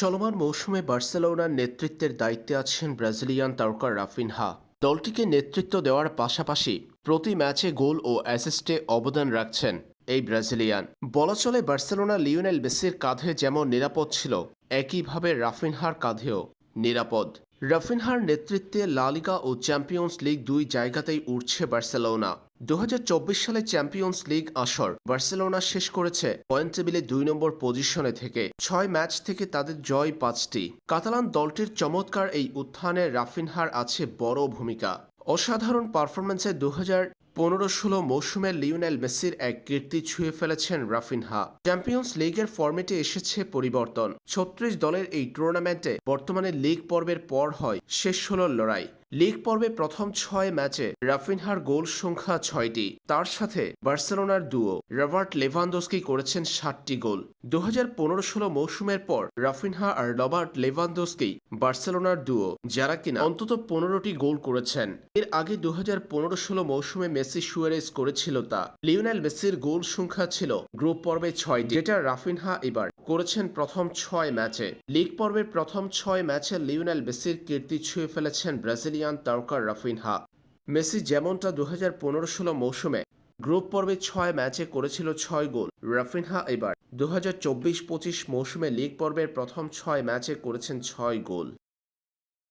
চলমান মৌসুমে বার্সেলোনার নেতৃত্বের দায়িত্বে আছেন ব্রাজিলিয়ান তারকা রাফিনহা। দলটিকে নেতৃত্ব দেওয়ার পাশাপাশি প্রতি ম্যাচে গোল ও অ্যাসিস্টে অবদান রাখছেন এই ব্রাজিলিয়ান। বলা চলে বার্সেলোনা লিওনেল মেসির কাঁধে যেমন নিরাপদ ছিল, একইভাবে রাফিনহার কাঁধেও নিরাপদ। রাফিনহার নেতৃত্বে লালিগা ও চ্যাম্পিয়ন্স লিগ দুই জায়গাতেই উঠছে বার্সেলোনা। চব্বিশ সালে চ্যাম্পিয়ন্স লিগ আসর বার্সেলোনা শেষ করেছে পয়েন্ট টেবিলে দুই নম্বর পজিশনে থেকে। ছয় ম্যাচ থেকে তাদের জয় পাঁচটি। কাতালান দলটির চমৎকার এই উত্থানে রাফিনহার আছে বড় ভূমিকা। অসাধারণ পারফরমেন্সে দু পনেরো ষোলো মৌসুমে লিওনেল মেসির এক কীর্তি ছুঁয়ে ফেলেছেন রাফিনহা। চ্যাম্পিয়ন্স লিগের ফর্মেটে এসেছে পরিবর্তন। ছত্রিশ দলের এই টুর্নামেন্টে বর্তমানে লিগ পর্বের পর হয় শেষ ষোলোর লড়াই। লিগ পর্বে প্রথম ছয় ম্যাচে রাফিনহার গোল সংখ্যা ছয়টি। তার সাথে বার্সেলোনার দুও। রবার্ট লেভানদোস্কি করেছেন ষাটটি গোল। দু হাজার পনেরো ষোলো মৌসুমের পর রাফিনহা আর রবার্ট লেভানদোস্কি বার্সেলোনার দুও, যারা কিনা অন্তত পনেরোটি গোল করেছেন। এর আগে দু হাজার পনেরো ষোলো মৌসুমে মেসি সুয়ারেজ করেছিল তা। লিওনেল মেসির গোল সংখ্যা ছিল গ্রুপ পর্বে ছয় যেটা রাফিনহা এবার করেছেন প্রথম ছয় ম্যাচে। লিগ পর্বের প্রথম ছয় ম্যাচে লিওনেল মেসির কীর্তি ছুঁয়ে ফেলেছেন ব্রাজিলিয়ান তারকা রাফিনহা। মেসি যেমনটা দু হাজার পনেরো ষোলো মৌসুমে গ্রুপ পর্বে ছয় ম্যাচে করেছিল ছয় গোল। রাফিনহা এবার দু হাজার চব্বিশ পঁচিশ মৌসুমে লিগ পর্বের প্রথম ছয় ম্যাচে করেছেন ছয় গোল।